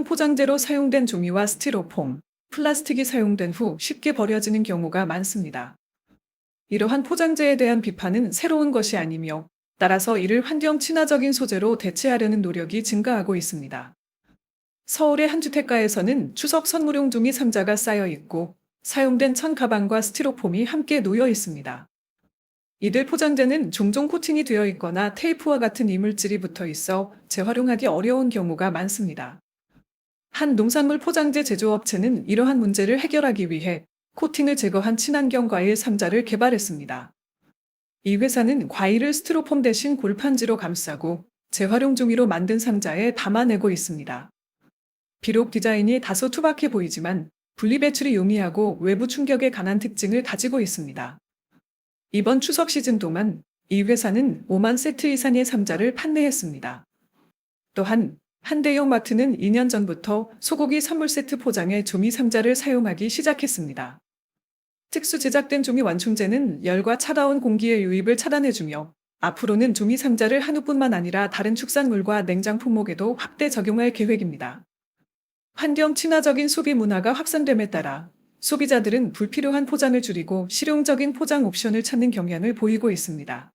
친환경 포장재로 사용된 종이와 스티로폼, 플라스틱이 사용된 후 쉽게 버려지는 경우가 많습니다. 이러한 포장재에 대한 비판은 새로운 것이 아니며 따라서 이를 환경 친화적인 소재로 대체하려는 노력이 증가하고 있습니다. 서울의 한 주택가에서는 추석 선물용 종이 상자가 쌓여 있고 사용된 천 가방과 스티로폼이 함께 놓여 있습니다. 이들 포장재는 종종 코팅이 되어 있거나 테이프와 같은 이물질이 붙어 있어 재활용하기 어려운 경우가 많습니다. 한 농산물 포장재 제조업체는 이러한 문제를 해결하기 위해 코팅을 제거한 친환경 과일 상자를 개발했습니다. 이 회사는 과일을 스티로폼 대신 골판지로 감싸고 재활용 종이로 만든 상자에 담아내고 있습니다. 비록 디자인이 다소 투박해 보이지만 분리배출이 용이하고 외부 충격에 강한 특징을 가지고 있습니다. 이번 추석 시즌 동안 이 회사는 5만 세트 이상의 상자를 판매했습니다. 또한 한대형 마트는 2년 전부터 소고기 선물 세트 포장에 조미 상자를 사용하기 시작했습니다. 특수 제작된 조미 완충제는 열과 차가운 공기의 유입을 차단해주며 앞으로는 조미 상자를 한우뿐만 아니라 다른 축산물과 냉장 품목에도 확대 적용할 계획입니다. 환경 친화적인 소비 문화가 확산됨에 따라 소비자들은 불필요한 포장을 줄이고 실용적인 포장 옵션을 찾는 경향을 보이고 있습니다.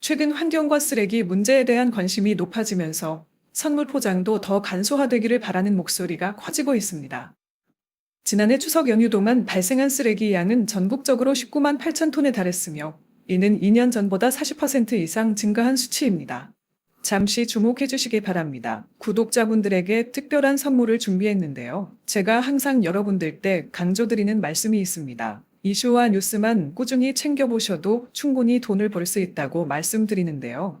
최근 환경과 쓰레기 문제에 대한 관심이 높아지면서 선물 포장도 더 간소화되기를 바라는 목소리가 커지고 있습니다. 지난해 추석 연휴 동안 발생한 쓰레기 양은 전국적으로 19만 8천 톤에 달했으며 이는 2년 전보다 40% 이상 증가한 수치입니다. 잠시 주목해 주시기 바랍니다. 구독자분들에게 특별한 선물을 준비했는데요. 제가 항상 여러분들께 강조드리는 말씀이 있습니다. 이슈와 뉴스만 꾸준히 챙겨보셔도 충분히 돈을 벌 수 있다고 말씀드리는데요.